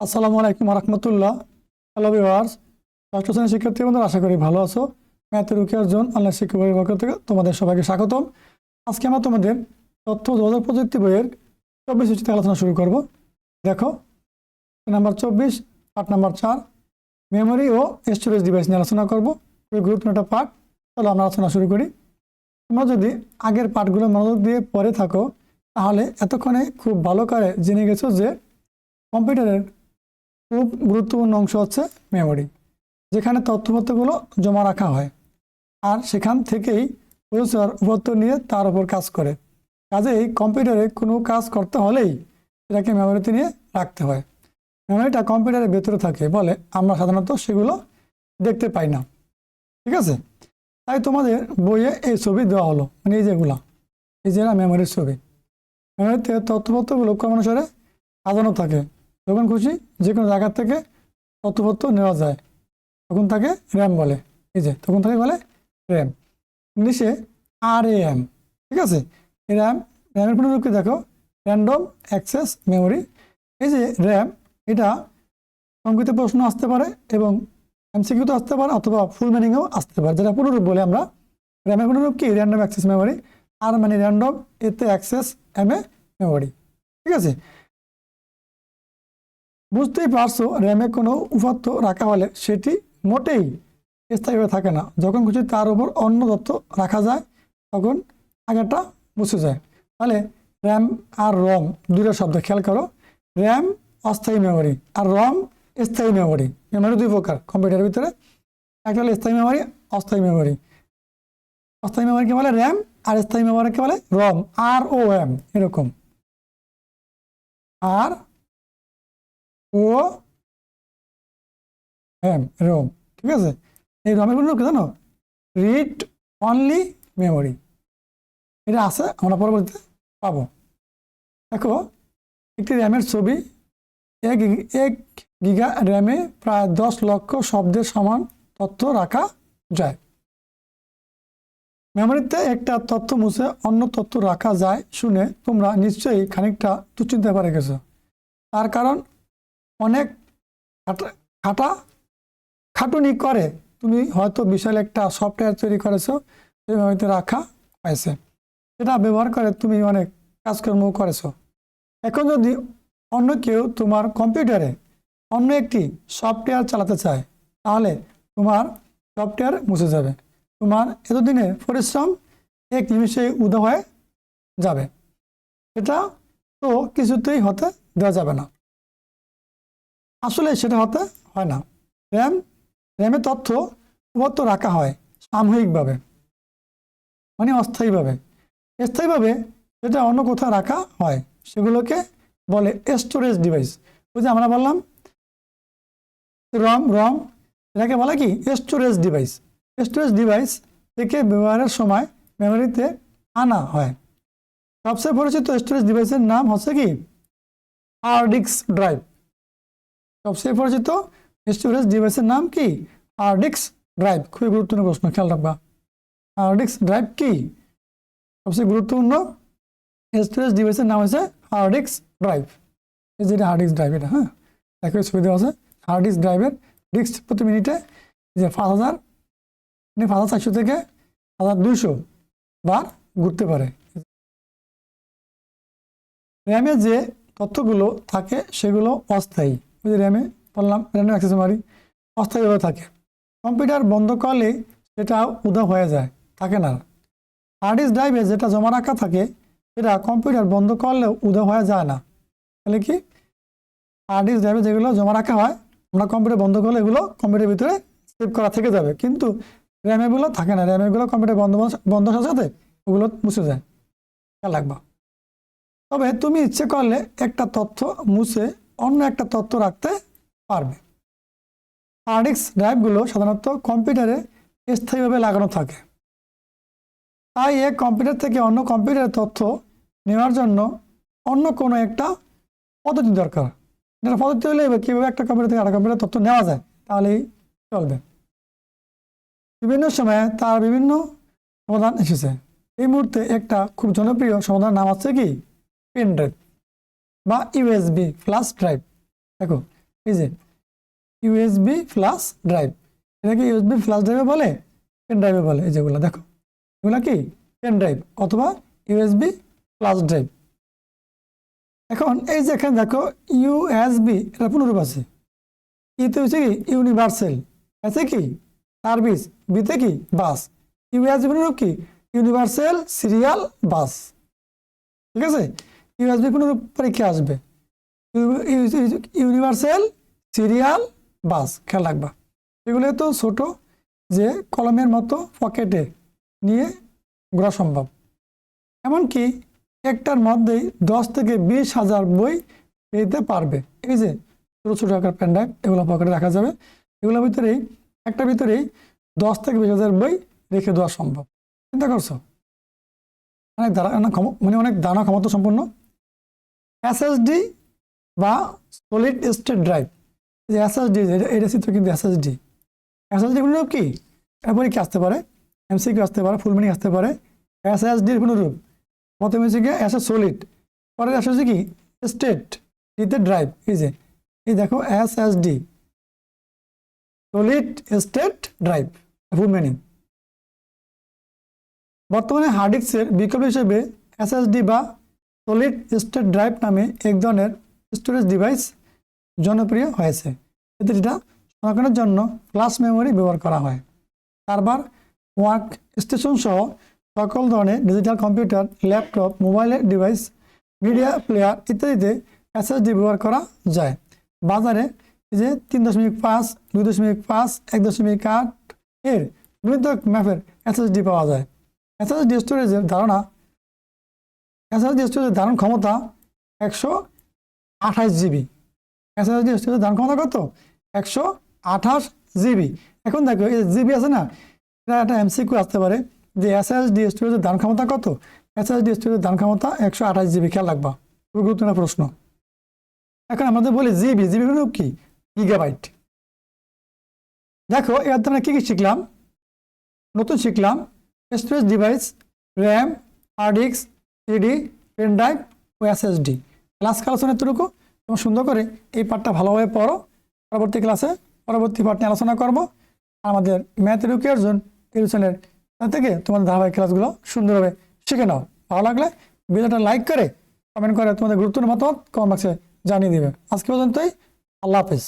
আসসালামু আলাইকুম রহমতুল্লাহ hello viewers ষষ্ঠ শ্রেণির শিক্ষার্থী বন্ধুরা, আশা করি ভালো আছো। ম্যাথের রুকিয়ার জন অনলাইন বইয়ের পক্ষ থেকে তোমাদের সবাইকে স্বাগতম। আজকে আমরা তোমাদের তথ্য যোগাযোগ প্রযুক্তি বইয়ের চব্বিশ সূচিতে আলোচনা শুরু করব। দেখো নাম্বার চব্বিশ পার্ট নাম্বার চার মেমোরি ও স্টোরেজ ডিভাইস নিয়ে আলোচনা করব। খুবই গুরুত্বপূর্ণ একটা পার্ট চলো আমরা আলোচনা শুরু করি। তোমরা যদি আগের পাঠগুলো মনোযোগ দিয়ে পড়ে থাকো, তাহলে এতক্ষণে খুব ভালো করে জেনে গেছো যে কম্পিউটারের খুব গুরুত্বপূর্ণ অংশ হচ্ছে মেমোরি যেখানে তথ্যপত্রগুলো জমা রাখা হয়। আর সেখান থেকেই প্রসেসর উপত্য নিয়ে তার উপর কাজ করে। কাজেই কম্পিউটারে কোনো কাজ করতে হলেই এটাকে মেমোরিতে নিয়ে রাখতে হয়। মেমোরিটা কম্পিউটারের ভেতরে থাকে বলে আমরা সাধারণত সেগুলো দেখতে পাই না। ঠিক আছে? তাই তোমাদের বইয়ে এই ছবি দেওয়া হলো মানে এই যেগুলা, এই যে মেমোরির ছবি। মেমোরিতে তথ্যপত্রগুলো ক্রমানুসারে সাজানো থাকে। যখন খুশি যে কোনো জায়গার থেকে তথ্যপত্র নেওয়া যায়। তখন তাকে র্যাম বলে। এই যে, তখন তাকে বলে র্যাম ইংলিশে আর এম ঠিক আছে? র্যাম র্যামের পুনরূপকে দেখো। র্যান্ডম অ্যাক্সেস মেমোরি এই যে র্যাম এটা সংক্ষিপ্ত প্রশ্ন আসতে পারে এবং এমসিকিউতে আসতে পারে অথবা ফুল মিনিংও আসতে পারে। যেটা পুনরূপ বলে আমরা। র্যামের কোনো পুনরূপ কি র্যান্ডম অ্যাক্সেস মেমোরি আর মানে র্যান্ডম এতে অ্যাক্সেস এম এ মেমোরি ঠিক আছে? বুঝতেই পারছ র্যামে কোনো উপাত্ত রাখা হলে সেটি মোটেই স্থায়ীভাবে থাকে না। যখন খুশি তার উপর অন্য তথ্য রাখা যায়, তখন আগেরটা মুছে যায়। তাহলে র্যাম আর রম দুটো শব্দ, খেয়াল করো। র্যাম অস্থায়ী মেমোরি আর রম স্থায়ী মেমোরি মেমোরি দুই প্রকার কম্পিউটারের ভিতরে। একটা হলো স্থায়ী মেমোরি অস্থায়ী মেমোরি অস্থায়ী মেমোরিকে বলে র্যাম আর স্থায়ী মেমোরিকে বলে রম আর ও এম এরকম। আর ও এম, রোম, ঠিক আছে? এই রমের কোনো কি জানো? রিড অনলি মেমোরি এটা আছে, আমরা পরবর্তীতে পাবো। দেখো, একটি র্যামের ছবি, এক এক গিগা র্যামে প্রায় দশ লক্ষ শব্দের সমান তথ্য রাখা যায়। মেমোরিতে একটা তথ্য মুছে অন্য তথ্য রাখা যায় শুনে তোমরা নিশ্চয়ই খানিকটা দুশ্চিন্তা পারে গেছো। তার কারণ অনেক খাটা খাটা খাটুনি করে। তুমি হয়তো বিশাল একটা সফটওয়্যার তৈরি করেছ মেমোরিতে রাখা হয়েছে। সেটা ব্যবহার করে তুমি অনেক কাজকর্ম করেছ। এখন যদি অন্য কেউ তোমার কম্পিউটারে অন্য একটি সফটওয়্যার চালাতে চায়, তাহলে তোমার সফটওয়্যার মুছে যাবে। তোমার এতদিনে পরিশ্রম এক নিমিষেই উদা হয়ে যাবে। এটা তো কিছুতেই হতে দেওয়া যাবে না। আসলে সেটা হতে হয় না। র্যাম র্যামের তথ্য উপত্য রাখা হয় সাময়িকভাবে মানে অস্থায়ীভাবে। স্থায়ীভাবে সেটা অন্য কোথাও রাখা হয়, সেগুলোকে বলে স্টোরেজ ডিভাইস ওই যে আমরা বললাম রম রম এটাকে বলে কি? স্টোরেজ ডিভাইস স্টোরেজ ডিভাইস থেকে ব্যবহারের সময় মেমোরিতে আনা হয়। সবচেয়ে পরিচিত স্টোরেজ ডিভাইসের নাম হচ্ছে কি? হার্ড ড্রাইভ সবচেয়ে পরিচিত স্টোরেজ ডিভাইসের নাম কি? হার্ড ডিস্ক ড্রাইভ খুবই গুরুত্বপূর্ণ প্রশ্ন, খেয়াল রাখবা। হার্ড ড্রাইভ কি? সবচেয়ে গুরুত্বপূর্ণ স্টোরেজ ডিভাইসের নাম হচ্ছে হার্ড ডিস্ক ড্রাইভ এই যেটা হার্ড ডিস্ক ড্রাইভ এটা হ্যাঁ? দেখো সুবিধা আছে। হার্ডিক্স ড্রাইভের ডিস্ক প্রতি মিনিটে যে পাঁচ হাজার মানে পাঁচ হাজার চারশো থেকে হাজার দুইশো বার ঘুরতে পারে। র্যামে যে তথ্যগুলো থাকে, সেগুলো অস্থায়ী। ওই যে র্যামে বললাম র্যান্ডম অ্যাক্সেস মেমোরি অস্থায়ীভাবে থাকে। কম্পিউটার বন্ধ করলে সেটা উদা হয়ে যায়, থাকে না। হার্ড ডিস্ক ড্রাইভে যেটা জমা রাখা থাকে, সেটা কম্পিউটার বন্ধ করলেও উদা হয়ে যায় না। তাহলে কি? হার্ড ডিস্ক ড্রাইভে যেগুলো জমা রাখা হয়, আমরা কম্পিউটার বন্ধ করলে এগুলো কম্পিউটারের ভিতরে সেভ করা থেকে যাবে। কিন্তু র্যামেগুলো থাকে না। র্যামেগুলো কম্পিউটার বন্ধ বন্ধ হওয়ার সাথে ওগুলো মুছে যায়। খেয়াল রাখবা। তবে তুমি ইচ্ছে করলে একটা তথ্য মুছে অন্য একটা তথ্য রাখতে পারবে। হার্ডিক্স ড্রাইভগুলো সাধারণত কম্পিউটারে স্থায়ীভাবে লাগানো থাকে। তাই এক কম্পিউটার থেকে অন্য কম্পিউটারের তথ্য নেওয়ার জন্য অন্য কোনো একটা পদ্ধতি দরকার। এটা পদ্ধতি হলে কীভাবে একটা কম্পিউটার থেকে আরেকটা কম্পিউটার তথ্য নেওয়া যায়, তাহলেই চলবে। বিভিন্ন সময়ে তার বিভিন্ন সমাধান এসেছে। এই মুহূর্তে একটা খুব জনপ্রিয় সমাধান নাম হচ্ছে কি? পেন ড্রাইভ বা ইউএসবি ফ্লাশ ড্রাইভ দেখো, এই যে ইউএসবি ফ্লাশ ড্রাইভ এটাকে ইউএসবি ফ্লাশ ড্রাইভে বলে পেন ড্রাইভে বলে, এই যেগুলো দেখো। এগুলো কি? পেন ড্রাইভ অথবা ইউএসবি ফ্লাশ ড্রাইভ এখন এই যে এখানে দেখো ইউএসবি এটা পুনরূপ আছে। ইতে হচ্ছে কি? ইউনিভার্সাল আছে কি? সার্ভিস বিতে কি? বাস ইউএসবি পুনরূপ কি? ইউনিভার্সাল সিরিয়াল বাস ঠিক আছে? ইউএসবি কোনো পরীক্ষা আসবে। ইউনিভার্সাল, সিরিয়াল, বাস, খেয়াল রাখবা। এগুলো তো ছোট যে কলমের মতো পকেটে নিয়ে ঘোরা সম্ভব। এমনকি একটার মধ্যেই দশ থেকে বিশ হাজার বই পেতে পারবে। এই যে ছোটো ছোটো আকার ড্রাইভ, এগুলো পকেটে রাখা যাবে। এগুলোর ভিতরেই একটা ভিতরেই দশ থেকে বিশ হাজার বই রেখে দেওয়া সম্ভব। চিন্তা করছ? অনেক দাঁড়া ক্ষম- মানে অনেক দানা ক্ষমতা সম্পন্ন। এসএসডি বা সলিড স্টেট ড্রাইভ যে এসএসডি এটা চিত্র কিন্তু এসএসডি রূপ কি? এরপরে কি আসতে পারে? এমসিকিউ আসতে পারে ফুল মিনিং আসতে পারে। এসএসডির কোনো রূপ? প্রথমে হচ্ছে কি এস সলিড পরে আসে হচ্ছে কি? স্টেট ইতে ড্রাইভ এই যে। এই দেখো SSD solid state drive full meaning বর্তমানে হার্ড ডিস্কের বিকল্প হিসেবে এসএসডি বা সলিড স্টেট ড্রাইভ নামে এক ধরনের স্টোরেজ ডিভাইস জনপ্রিয় হয়েছে। এতে যেটা সংরক্ষণের জন্য ফ্ল্যাশ মেমোরি ব্যবহার করা হয়। সার্ভার ওয়ার্ক স্টেশন সহ সকল ধরনের ডিজিটাল কম্পিউটার ল্যাপটপ মোবাইলের ডিভাইস মিডিয়া প্লেয়ার ইত্যাদিতে এসএসডি ব্যবহার করা যায়। বাজারে যে তিন দশমিক পাঁচ, দুই দশমিক পাঁচ, এক দশমিক আট এর বিভিন্ন ম্যাপের এসএসডি পাওয়া যায়। এসএসডি স্টোরেজের ধারণা এসএসডি স্টোরেজের ধারণ ক্ষমতা একশো আঠাশ জিবি। এসএসডি স্টোরেজের ধারণ ক্ষমতা কত? একশো আঠাশ জিবি। এখন দেখো, এই জিবি আছে না, এটা একটা এমসিকিউ আসতে পারে। যে এসএসডি স্টোরেজের ধারণ ক্ষমতা কত? এসএসডি স্টোরেজের ধারণ ক্ষমতা একশো আঠাশ জিবি। খেয়াল রাখবা খুব গুরুত্বপূর্ণ প্রশ্ন। এখন আমাদের বলি জিবি জিবি মানে কি? গিগাবাইট দেখো, এর দ্বারা কী কী শিখলাম? নতুন শিখলাম storage device RAM hard disk CD pen drive ও এসএসডি ক্লাস আলোচনা এতটুকু। এবং সুন্দর করে এই পার্টটা ভালোভাবে পড়ো। পরবর্তী ক্লাসে পরবর্তী পার্ট নিয়ে আলোচনা করব। আমাদের ম্যাথ এডুকেশন টিউশনের থেকে তোমাদের ধারাবাহিক ক্লাসগুলো সুন্দরভাবে শিখে নাও। ভালো লাগলে ভিডিওটা লাইক করে কমেন্ট করে তোমাদের গুরুত্বপূর্ণ মতামত কমেন্ট বক্সে জানিয়ে দেবে। আজকে পর্যন্তই। আল্লাহ হাফেজ।